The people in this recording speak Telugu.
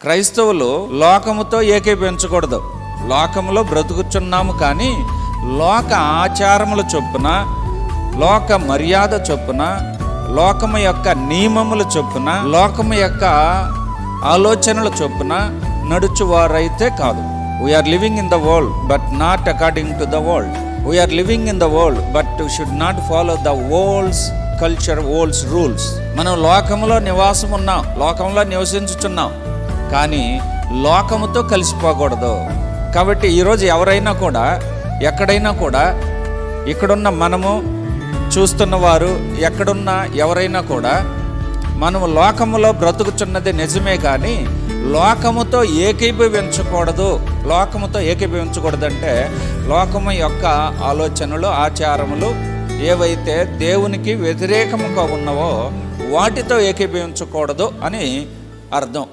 క్రైస్తవులు లోకముతో ఏకీపించకూడదు లోకములో బ్రతుకుచున్నాము కానీ లోక ఆచారముల చొప్పున లోక మర్యాద చొప్పున లోకము యొక్క నియమముల చొప్పున లోకము యొక్క ఆలోచనల చొప్పున నడుచువారైతే కాదు. We're living in the world but not according to the world we're living in the world but should not follow the world's culture world's rules మనం లోకంలో నివాసం ఉన్నాం లోకంలో నివసించుచున్నాం. కానీ లోకముతో కలిసిపోకూడదు. కాబట్టి ఈరోజు ఎవరైనా కూడా ఎక్కడైనా కూడా ఇక్కడున్న మనము చూస్తున్న వారు ఎక్కడున్న ఎవరైనా కూడా మనము లోకములో బ్రతుకుచున్నది నిజమే కానీ లోకముతో ఏకీభవించకూడదు. లోకముతో ఏకీభవించకూడదంటే లోకము యొక్క ఆలోచనలు ఆచారములు ఏవైతే దేవునికి వ్యతిరేకముగా ఉన్నవో వాటితో ఏకీభవించకూడదు అని అర్థం.